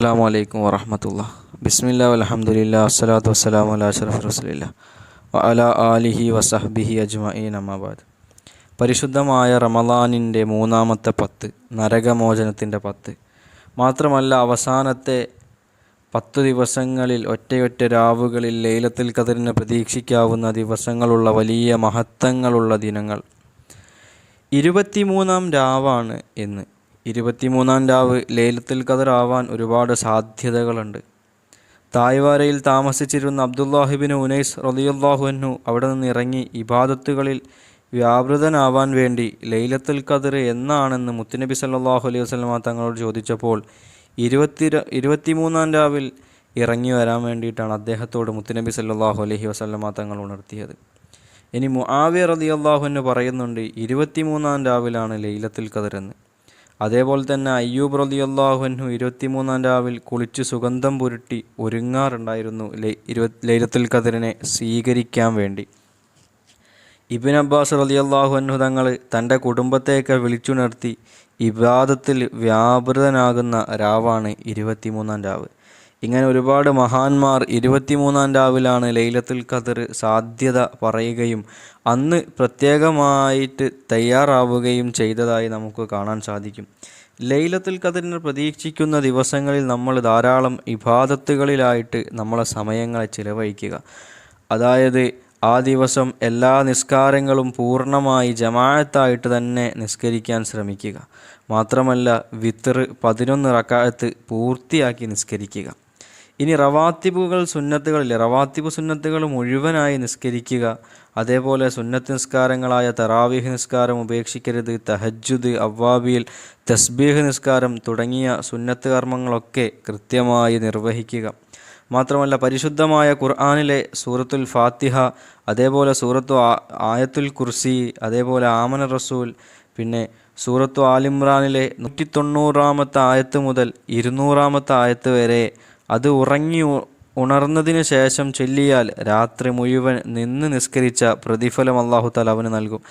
അസ്സാം വലൈക്കും വറഹമത്തുള്ള. ബിസ്മില്ല അലഹമുല്ല അസ്സലാത്തു വസ്സലാം അലാ അഷറഫ് റസുലില്ല. അല ആലിഹി വസഹബിഹി അജ്മഈൻ അമ്മാബാദ് പരിശുദ്ധമായ റമലാനിന്റെ മൂന്നാമത്തെ പത്ത് നരകമോചനത്തിന്റെ പത്ത്. മാത്രമല്ല അവസാനത്തെ പത്ത് ദിവസങ്ങളിൽ ഒറ്റയൊറ്റ രാവുകളിൽ ലൈലത്തിൽ കതിരിനെ പ്രതീക്ഷിക്കാവുന്ന ദിവസങ്ങളുള്ള വലിയ മഹത്വങ്ങളുള്ള ദിനങ്ങൾ. ഇരുപത്തിമൂന്നാം രാവാണ് എന്ന് ഇരുപത്തിമൂന്നാം രാവ് ലേലത്തിൽ കതറാവാൻ ഒരുപാട് സാധ്യതകളുണ്ട്. തായ്വാരയിൽ താമസിച്ചിരുന്ന അബ്ദുല്ലാഹിബിൻ ഉനൈസ് റലിയുല്ലാഹുനു അവിടെ നിന്ന് ഇറങ്ങി ഇബാദത്തുകളിൽ വ്യാപൃതനാവാൻ വേണ്ടി ലൈലത്തുൽ ഖദർ എന്നാണെന്ന് മുത്തുനബി സല്ലാഹു അലൈഹി വസ്ലമ തങ്ങളോട് ചോദിച്ചപ്പോൾ ഇരുപത്തി ഇരുപത്തിമൂന്നാം രാവിൽ ഇറങ്ങി വരാൻ വേണ്ടിയിട്ടാണ് അദ്ദേഹത്തോട് മുത്തുനബി സല്ലാഹു അലൈഹി വസ്ലമ തങ്ങൾ ഉണർത്തിയത്. ഇനി മുആവിയ റതി അള്ളാഹുവിന് പറയുന്നുണ്ട് ഇരുപത്തിമൂന്നാം രാവിലാണ് ലൈലത്തുൽ ഖദർ എന്ന്. അതേപോലെ തന്നെ അയ്യൂബ് റലിയല്ലാഹുഹു ഇരുപത്തിമൂന്നാം രാവിൽ കുളിച്ച് സുഗന്ധം പുരുട്ടി ഒരുങ്ങാറുണ്ടായിരുന്നു ലൈലത്തുൽ ഖദറിനെ സ്വീകരിക്കാൻ വേണ്ടി. ഇബിൻ അബ്ബാസ് റലി അള്ളാഹു തങ്ങൾ തന്റെ കുടുംബത്തെയൊക്കെ വിളിച്ചുണർത്തി ഇബാദത്തിൽ വ്യാപൃതനാകുന്ന രാവാണ് ഇരുപത്തിമൂന്നാം രാവ്. ഇങ്ങനെ ഒരുപാട് മഹാന്മാർ ഇരുപത്തിമൂന്നാം രാവിലാണ് ലൈലത്തുൽ ഖദർ സാധ്യത പറയുകയും അന്ന് പ്രത്യേകമായിട്ട് തയ്യാറാവുകയും ചെയ്തതായി നമുക്ക് കാണാൻ സാധിക്കും. ലൈലത്തുൽ ഖദറിനെ പ്രതീക്ഷിക്കുന്ന ദിവസങ്ങളിൽ നമ്മൾ ധാരാളം ഇബാദത്തുകളിലായിട്ട് നമ്മളെ സമയങ്ങളെ ചിലവഴിക്കുക. അതായത് ആ ദിവസം എല്ലാ നിസ്കാരങ്ങളും പൂർണമായി ജമാഅത്തായിട്ട് തന്നെ നിസ്കരിക്കാൻ ശ്രമിക്കുക. മാത്രമല്ല വിത്തർ പതിനൊന്ന് റക്കായത്ത് പൂർത്തിയാക്കി നിസ്കരിക്കുക. ഇനി റവാത്തിബുകൾ സുന്നത്തുകളില്ല? റവാത്തിബ് സുന്നത്തുകൾ മുഴുവനായി നിസ്കരിക്കുക. അതേപോലെ സുന്നത്ത് നിസ്കാരങ്ങളായ തറാവീഹ് നിസ്കാരം ഉപേക്ഷിക്കരുത്. തഹജുദ് അവ്വാബിയിൽ തസ്ബീഹ് നിസ്കാരം തുടങ്ങിയ സുന്നത്ത് കർമ്മങ്ങളൊക്കെ കൃത്യമായി നിർവഹിക്കുക. മാത്രമല്ല പരിശുദ്ധമായ ഖുർആാനിലെ സൂറത്തുൽ ഫാത്തിഹ അതേപോലെ സൂറത്തു ആയത്തുൽ കുർസി അതേപോലെ ആമന റസൂൽ പിന്നെ സൂറത്തു ആലിമ്രാനിലെ നൂറ്റി തൊണ്ണൂറാമത്തെ ആയത്ത് മുതൽ ഇരുന്നൂറാമത്തെ ആയത്ത് വരെ അത് ഉറങ്ങി ഉണർന്നതിനു ശേഷം ചൊല്ലിയാൽ രാത്രി മുഴുവൻ നിന്ന് നിസ്കരിച്ച പ്രതിഫലം അള്ളാഹു താല അവന് നൽകും.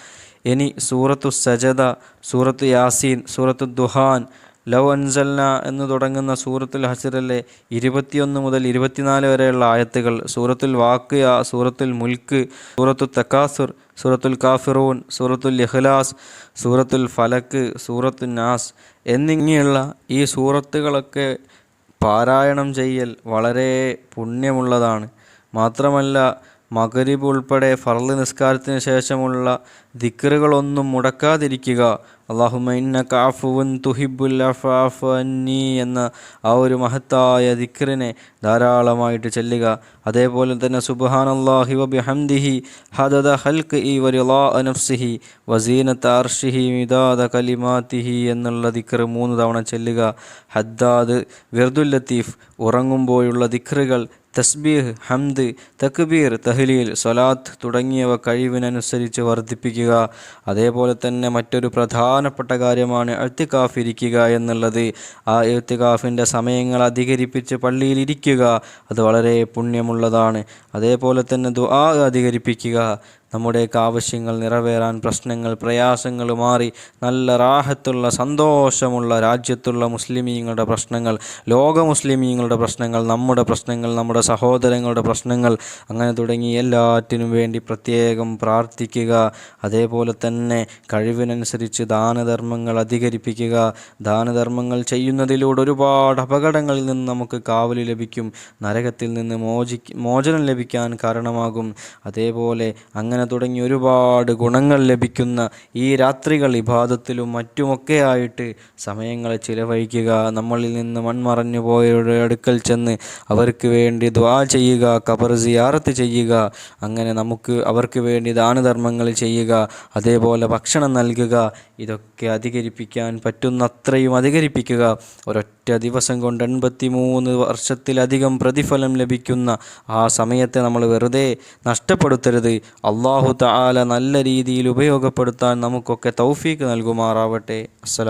ഇനി സൂറത്തു സജദ സൂറത്ത് യാസീൻ സൂറത്ത് ദുഹാൻ ലവ് അൻസൽന എന്ന് തുടങ്ങുന്ന സൂറത്തുൽ ഹസറിലെ ഇരുപത്തിയൊന്ന് മുതൽ ഇരുപത്തിനാല് വരെയുള്ള ആയത്തുകൾ സൂറത്തുൽ വാക്കിയ സൂറത്തുൽ മുൽക്ക് സൂറത്തു തക്കാസുർ സൂറത്തുൽ കാഫിറൂൻ സൂറത്തുൽ ഇഖ്ലാസ് സൂറത്തുൽ ഫലക്ക് സൂറത്തുൽ നാസ് എന്നിങ്ങനെയുള്ള ഈ സൂറത്തുകളൊക്കെ പാരായണം ചെയ്യൽ വളരെ പുണ്യമുള്ളതാണ്. മാത്രമല്ല മകരിബ് ഉൾപ്പെടെ ഫർൾ നിസ്കാരത്തിന് ശേഷമുള്ള ദിക്കറുകളൊന്നും മുടക്കാതിരിക്കുക. അള്ളാഹുമൈന്ന കാഫുവൻ തുഹിബുൽ എന്ന ആ ഒരു മഹത്തായ ദിക്കറിനെ ധാരാളമായിട്ട് ചെല്ലുക. അതേപോലെ തന്നെ അള്ളാഹി വബിഹംദിഹി ഹദദ ഹൽക്ക് വരിലാ അനഫ്സിഹി വസീനത്ത് അർഷിഹി മിദാദ കലിമാത്തിഹി എന്നുള്ള ദിക്കർ മൂന്ന് തവണ ചെല്ലുക. ഹദ്ദാദ് വിർദുൽ ലത്തീഫ് ഉറങ്ങുമ്പോഴുള്ള ദിക്കറുകൾ തസ്ബീഹ് ഹംദ് തക്ബീർ തഹ്ലീൽ സ്വലാത്ത് തുടങ്ങിയവ കഴിവിനനുസരിച്ച് വർദ്ധിപ്പിക്കുക. അതേപോലെ തന്നെ മറ്റൊരു പ്രധാനപ്പെട്ട കാര്യമാണ് എഴുത്തിക്കാഫ് ഇരിക്കുക എന്നുള്ളത്. ആ എഴുത്തിക്കാഫിന്റെ സമയങ്ങൾ അധികരിപ്പിച്ച് പള്ളിയിൽ ഇരിക്കുക അത് വളരെ പുണ്യമുള്ളതാണ്. അതേപോലെ തന്നെ ദുആ അധികരിപ്പിക്കുക. നമ്മുടെയൊക്കെ ആവശ്യങ്ങൾ നിറവേറാൻ പ്രശ്നങ്ങൾ പ്രയാസങ്ങൾ മാറി നല്ല റാഹത്തുള്ള സന്തോഷമുള്ള രാജ്യത്തുള്ള മുസ്ലിമീങ്ങളുടെ പ്രശ്നങ്ങൾ ലോക മുസ്ലിമീങ്ങളുടെ പ്രശ്നങ്ങൾ നമ്മുടെ പ്രശ്നങ്ങൾ നമ്മുടെ സഹോദരങ്ങളുടെ പ്രശ്നങ്ങൾ അങ്ങനെ തുടങ്ങി എല്ലാറ്റിനും വേണ്ടി പ്രത്യേകം പ്രാർത്ഥിക്കുക. അതേപോലെ തന്നെ കഴിവിനനുസരിച്ച് ദാനധർമ്മങ്ങൾ അധികരിപ്പിക്കുക. ദാനധർമ്മങ്ങൾ ചെയ്യുന്നതിലൂടെ ഒരുപാട് അപകടങ്ങളിൽ നിന്ന് നമുക്ക് കാവലി ലഭിക്കും. നരകത്തിൽ നിന്ന് മോചി മോചനം ലഭിക്കാൻ കാരണമാകും. അതേപോലെ അങ്ങനെ അങ്ങനെ തുടങ്ങി ഒരുപാട് ഗുണങ്ങൾ ലഭിക്കുന്ന ഈ രാത്രികൾ ഇബാദത്തിലും മറ്റുമൊക്കെ ആയിട്ട് സമയങ്ങൾ ചിലവഴിക്കുക നമ്മളിൽ നിന്ന് മൺമറഞ്ഞു പോയവരുടെ അടുക്കൽ ചെന്ന് അവർക്ക് വേണ്ടി ദ്വാ ചെയ്യുക കബർ സിയാറത്ത് ചെയ്യുക അങ്ങനെ നമുക്ക് അവർക്ക് വേണ്ടി ദാനധർമ്മങ്ങൾ ചെയ്യുക അതേപോലെ ഭക്ഷണം നൽകുക ഇതൊക്കെ അധികരിപ്പിക്കാൻ പറ്റുന്നത്രയും അധികരിപ്പിക്കുക. ഒരൊറ്റ ദിവസം കൊണ്ട് എൺപത്തി മൂന്ന് വർഷത്തിലധികം പ്രതിഫലം ലഭിക്കുന്ന ആ സമയത്തെ നമ്മൾ വെറുതെ നഷ്ടപ്പെടുത്തരുത്. അള്ളാഹ് അള്ളാഹു തആല നല്ല രീതിയിൽ ഉപയോഗപ്പെടുത്താൻ നമുക്കൊക്കെ തൗഫീക്ക് നൽകുമാറാവട്ടെ. അസ്സലാം